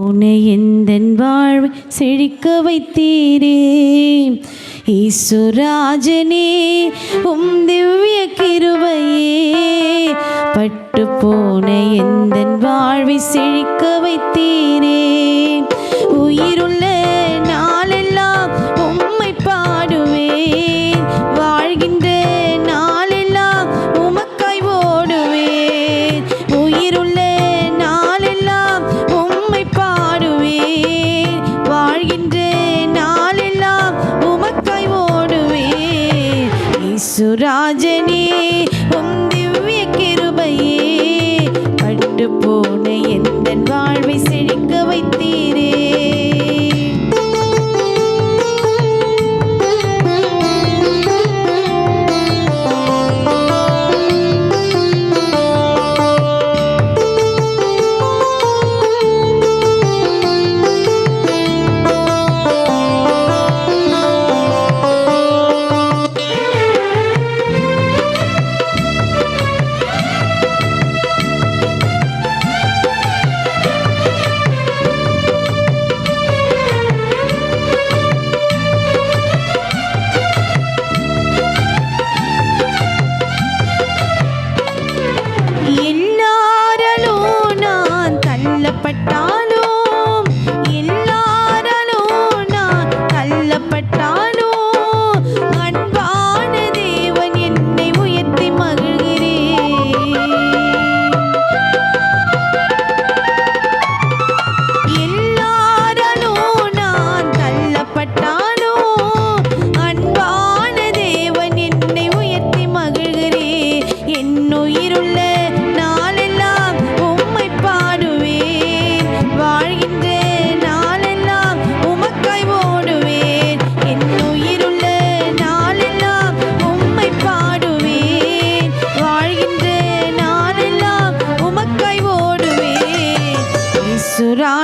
உனையந்தன் வாழ்வை செழிக்க வைத்தீரே? ஈஸ்வராஜனே உம் திவ்ய கிருபையே. பட்டு போன எந்தன் வாழ்வை செழிக்க வைத்தீரே? യേശുരാജനേ ഉം ദിവ്യ കിരുപയേ പട്ടുപോണ എന്ത്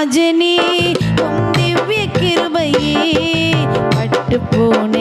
ராஜனே உன் திவ்ய கிருபையே பட்டு போன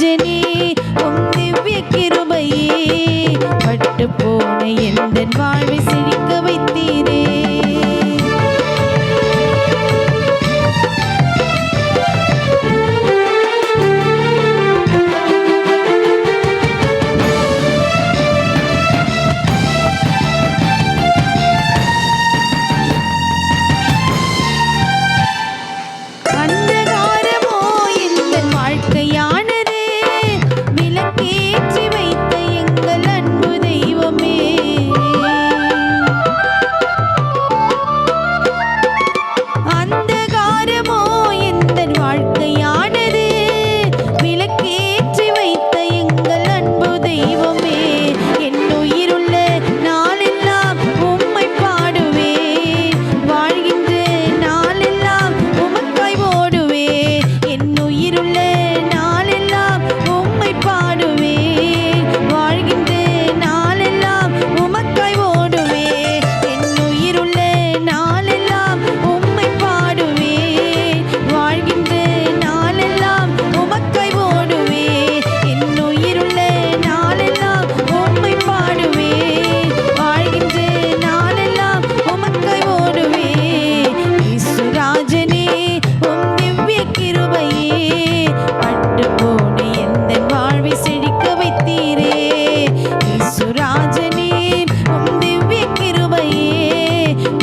জেনে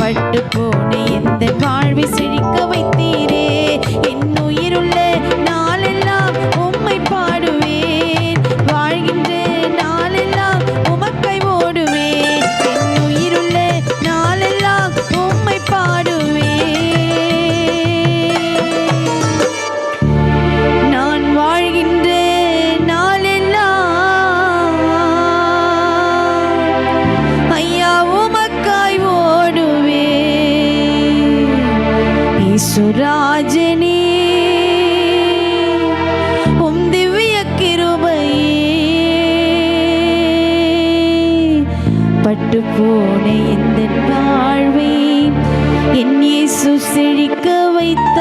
பட்டு போன இந்த வாழ்விசை இயேசு செழிக்க வைத்தாரே.